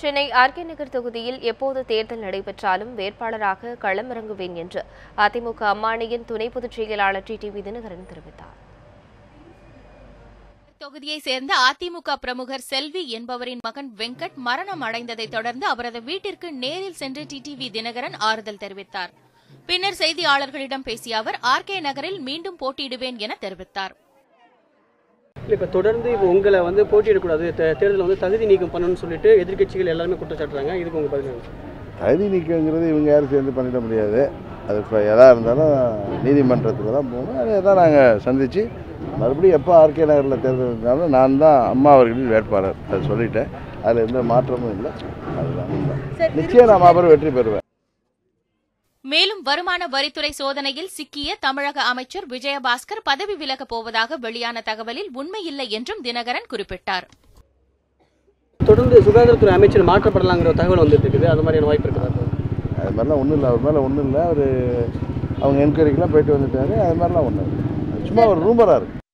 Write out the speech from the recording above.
Chennai RK நகர் தொகுதியில் எப்போது தேர்தல் நடைபெற்றாலும் வேட்பாளராக களமிறங்குவேன் என்று அதிமுக அம்மானியின் துணை பொதுச் செயலாளர் டிடிவி தினகரன் தெரிவித்தார். தொகுதியை சேர்ந்த அதிமுக பிரமுகர் செல்வி என்பவரின் மகன் வெங்கட் மரணம் அடைந்ததைத் தொடர்ந்து அவரது வீட்டிற்கு நேரில் சென்று டிடிவி தினகரன் ஆறுதல் தெரிவித்தார். பின்னர் செய்தியாளர்களிடம் பேசிய அவர் ஆர்கே நகரில் மீண்டும் போட்டியிடுவேன் என தெரிவித்தார். இல்லை இப்போ தொடர்ந்து இப்போ உங்களை வந்து போட்டியிடக்கூடாது. தேர்தலில் வந்து தகுதி நீக்கம் பண்ணணும்னு சொல்லிட்டு எதிர்க்கட்சிகள் எல்லாருமே குற்றச்சாட்டுறாங்க. இதுக்கு உங்கள் பதில்? தகுதி நீக்கங்கிறது இவங்க யாரும் சேர்ந்து பண்ணிட முடியாது. அது இப்போ எதாக இருந்தாலும் நீதிமன்றத்தில் தான் போகணும். அதை தான் நாங்கள் சந்தித்து மறுபடியும் எப்போ ஆர்கே நகரில் தேர்தல் இருந்தாலும் நான் தான் அம்மா அவர்களின் வேட்பாளர். அதை சொல்லிட்டேன். அதில் எந்த மாற்றமும் இல்லை. அதுதான். நிச்சயம் நான் மாபெரும் வெற்றி பெறுவேன். மேலும் வருமான வரித்துறை சோதனையில் சிக்கிய தமிழக அமைச்சர் விஜயபாஸ்கர் பதவி விலகப் போவதாக வெளியான தகவலில் உண்மையில்லை என்றும் தினகரன் குறிப்பிட்டார். தொடர்ந்து சுகாதாரத்துறை அமைச்சர் மாற்றப்படலாங்கிற தகவல் வந்துட்டு இருக்குது. அது மாதிரியான வாய்ப்பு இருக்குதா? அது மாதிரிலாம் ஒன்றும் இல்லை. அவர் மேலே ஒன்றும் இல்லை. அவர் அவங்க என்கொயரிக்கெலாம் போயிட்டு வந்துட்டாரு. அது மாதிரிலாம் ஒன்றும் இல்லை. சும்மா ஒரு ரூமராக இருக்குது